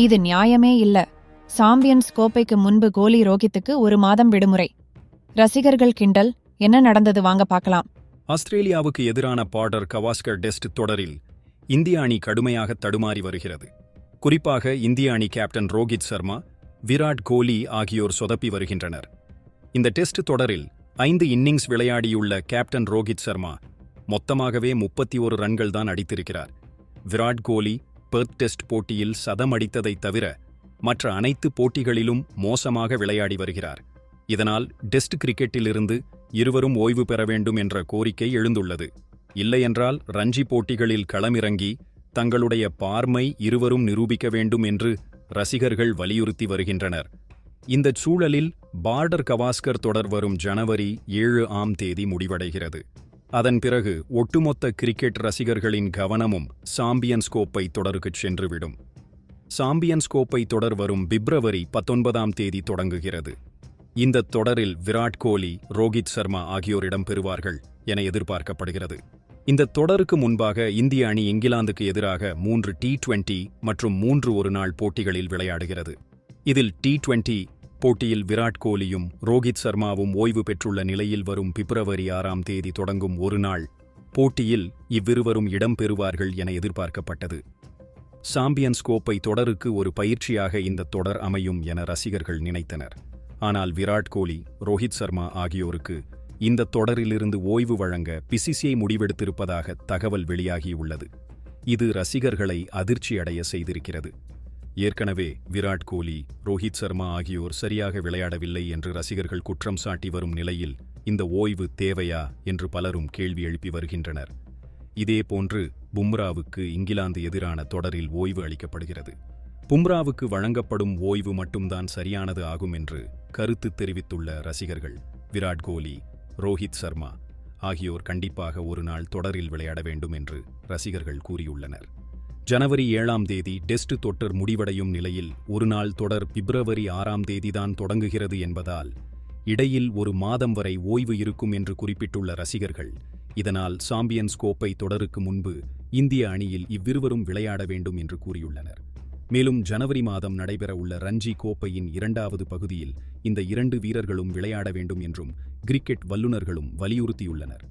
இது நியாயமே இல்ல. சாம்பியன்ஸ் கோப்பைக்கு முன்பு கோலி ரோஹித்துக்கு ஒரு மாதம் விடுமுறை. ரசிகர்கள் கிண்டல் என்ன நடந்தது வாங்க பார்க்கலாம். ஆஸ்திரேலியாவுக்கு எதிரான பார்டர் கவாஸ்கர் டெஸ்ட் தொடரில் இந்திய அணி கடுமையாக தடுமாறி வருகிறது. குறிப்பாக இந்திய அணி கேப்டன் ரோஹித் சர்மா விராட் கோலி ஆகியோர் சொதப்பி வருகின்றனர். இந்த டெஸ்ட் தொடரில் ஐந்து இன்னிங்ஸ் விளையாடியுள்ள கேப்டன் ரோஹித் சர்மா மொத்தமாகவே முப்பத்தி ஒரு ரன்கள் தான் அடித்திருக்கிறார். விராட் கோலி பெர்த் டெஸ்ட் போட்டியில் சதம் அடித்ததைத் தவிர மற்ற அனைத்து போட்டிகளிலும் மோசமாக விளையாடி வருகிறார். இதனால் டெஸ்ட் கிரிக்கெட்டிலிருந்து இருவரும் ஓய்வு பெற வேண்டும் என்ற கோரிக்கை எழுந்துள்ளது. இல்லையென்றால் ரஞ்சி போட்டிகளில் களமிறங்கி தங்களுடைய பார்மை இருவரும் நிரூபிக்க வேண்டும் என்று ரசிகர்கள் வலியுறுத்தி வருகின்றனர். இந்தச் சூழலில் பார்டர் கவாஸ்கர் தொடர் வரும் ஜனவரி ஏழு ஆம் தேதி முடிவடைகிறது. அதன் பிறகு ஒட்டுமொத்த கிரிக்கெட் ரசிகர்களின் கவனமும் சாம்பியன்ஸ் கோப்பை தொடருக்குச் சென்றுவிடும். சாம்பியன்ஸ் கோப்பை தொடர் வரும் பிப்ரவரி பத்தொன்பதாம் தேதி தொடங்குகிறது. இந்த தொடரில் விராட் கோலி ரோஹித் சர்மா ஆகியோர் இடம்பெறுவார்கள் என எதிர்பார்க்கப்படுகிறது. இந்த தொடருக்கு முன்பாக இந்திய அணி இங்கிலாந்துக்கு எதிராக மூன்று டி டுவெண்டி மற்றும் மூன்று ஒருநாள் போட்டிகளில் விளையாடுகிறது. இதில் டி டுவெண்டி போட்டியில் விராட் கோலியும் ரோஹித் சர்மாவும் ஓய்வு பெற்றுள்ள நிலையில் வரும் பிப்ரவரி ஆறாம் தேதி தொடங்கும் ஒருநாள் போட்டியில் இவ்விருவரும் இடம்பெறுவார்கள் என எதிர்பார்க்கப்பட்டது. சாம்பியன்ஸ் கோப்பை தொடருக்கு ஒரு பயிற்சியாக இந்த தொடர் அமையும் என ரசிகர்கள் நினைத்தனர். ஆனால் விராட் கோலி ரோஹித் சர்மா ஆகியோருக்கு இந்த தொடரிலிருந்து ஓய்வு வழங்க பிசிசிஐ முடிவெடுத்திருப்பதாக தகவல் வெளியாகியுள்ளது. இது ரசிகர்களை அதிர்ச்சியடைய செய்திருக்கிறது. ஏற்கனவே விராட் கோலி ரோஹித் சர்மா ஆகியோர் சரியாக விளையாடவில்லை என்று ரசிகர்கள் குற்றம் சாட்டி வரும் நிலையில் இந்த ஓய்வு தேவையா என்று பலரும் கேள்வி எழுப்பி வருகின்றனர். இதேபோன்று பும்ராவுக்கு இங்கிலாந்து எதிரான தொடரில் ஓய்வு அளிக்கப்படுகிறது. பும்ராவுக்கு வழங்கப்படும் ஓய்வு மட்டும்தான் சரியானது ஆகும் என்று கருத்து தெரிவித்துள்ள ரசிகர்கள் விராட் கோலி ரோஹித் சர்மா ஆகியோர் கண்டிப்பாக ஒரு நாள் தொடரில் விளையாட வேண்டும் என்று ரசிகர்கள் கூறியுள்ளனர். ஜனவரி ஏழாம் தேதி டெஸ்ட் தொட்டர் முடிவடையும் நிலையில் ஒரு நாள் தொடர் பிப்ரவரி ஆறாம் தேதிதான் தொடங்குகிறது என்பதால் இடையில் ஒரு மாதம் வரை ஓய்வு இருக்கும் என்று குறிப்பிட்டுள்ள ரசிகர்கள் இதனால் சாம்பியன்ஸ் கோப்பை தொடருக்கு முன்பு இந்திய அணியில் இவ்விருவரும் விளையாட வேண்டும் என்று கூறியுள்ளனர். மேலும் ஜனவரி மாதம் நடைபெறவுள்ள ரஞ்சி கோப்பையின் இரண்டாவது பகுதியில் இந்த இரண்டு வீரர்களும் விளையாட வேண்டும் என்றும் கிரிக்கெட் வல்லுநர்களும் வலியுறுத்தியுள்ளனர்.